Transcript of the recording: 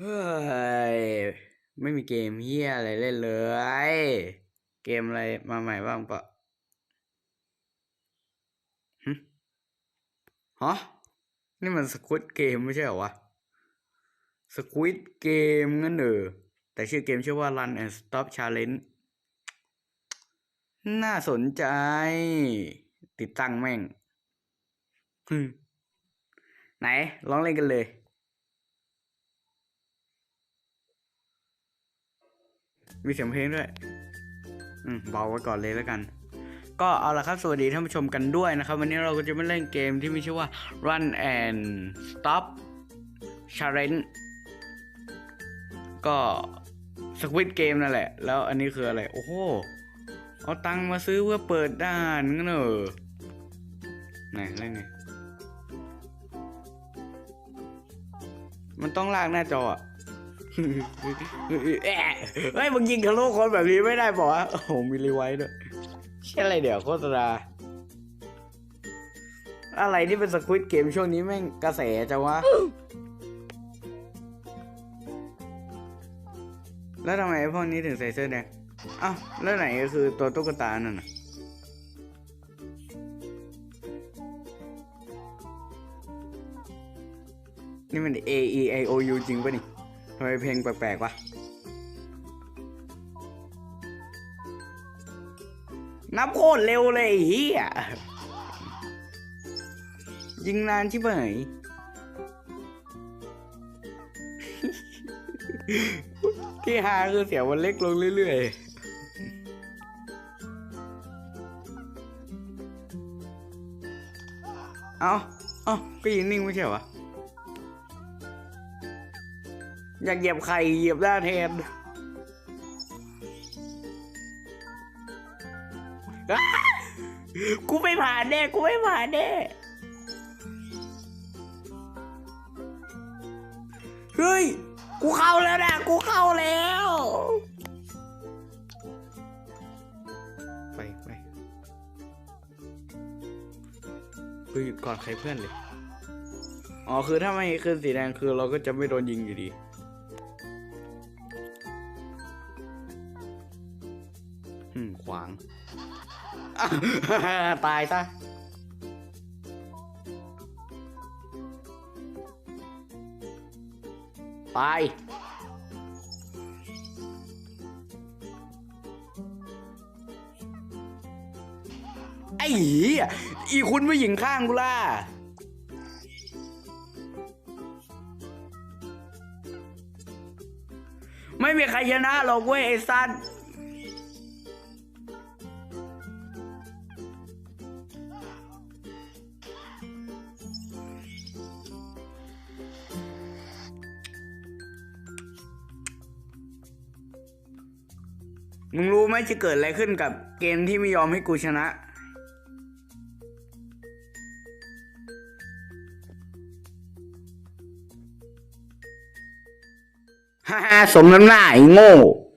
เฮ้ย ไม่มีเกมเฮียอะไรเล่นเลย เกมอะไรมาใหม่บ้างปะหึฮะนี่มันสควิตเกมไม่ใช่เหรอวะสควิตเกมงั้นเออแต่ชื่อเกมชื่อว่า Run and Stop Challenge น่าสนใจ ติดตั้งแม่ง ไหน ลองเล่นกันเลย มีเสียงเพลงด้วย อืมเบาไว้ก่อนเลยแล้วกัน ก็เอาละครับสวัสดีท่านผู้ชมกันด้วยนะครับ วันนี้เราก็จะมาเล่นเกมที่มีชื่อว่า Run and Stop Challenge ก็สควิตเกมนั่นแหละ แล้วอันนี้คืออะไร โอ้โห เอาตังค์มาซื้อเพื่อเปิดด้านงั้นเหรอไหนเล่นไง มันต้องลากหน้าจออะ แอะเฮ้ยมึงยิงทะลุคนแบบนี้ไม่ได้บอกว่าโอ้โหมีรีไวท์ด้วยใช่อะไรเดี๋ยวโฆษณาอะไรที่เป็นสควิตเกมช่วงนี้แม่งกระแสจังวะ แล้วทำไมพวกนี้ถึงใส่เสื้อแดงอ้าวแล้วไหนก็คือตัวตุ๊กตานั่นน่ะนี่มัน A E I O U จริงปะนี่ ทำไมเพลงแปลกๆวะ นับโคตรเร็วเลยเฮียยิงนานชิบหายที่ฮาคือเสียงมันเล็กลงเรื่อยๆเอาเอาก็ยิงนิ่งไม่ใช่เหรอ อยากเหยียบไข่เหยียบหน้าแทนอ้ากูไม่ผ่านแน่ กูไม่ผ่านแน่เฮ้ย กูเข้าแล้วนะ กูเข้าแล้ว ไปไปคือหยุดก่อนใครเพื่อนเลย อ๋อ คือถ้าไม่ขึ้นสีแดงคือเราก็จะไม่โดนยิงอยู่ดี อืม ขวาง ตายซะตายไอ้เหี้ยอีคุณผู้หญิงข้างกูล่ะไม่มีใครชนะหรอกเว้ยไอ้สัตว์ มึงรู้ไหมจะเกิดอะไรขึ้นกับเกมที่ไม่ยอมให้กูชนะ ฮ่าฮสมน้ำหน้าไอ้โง่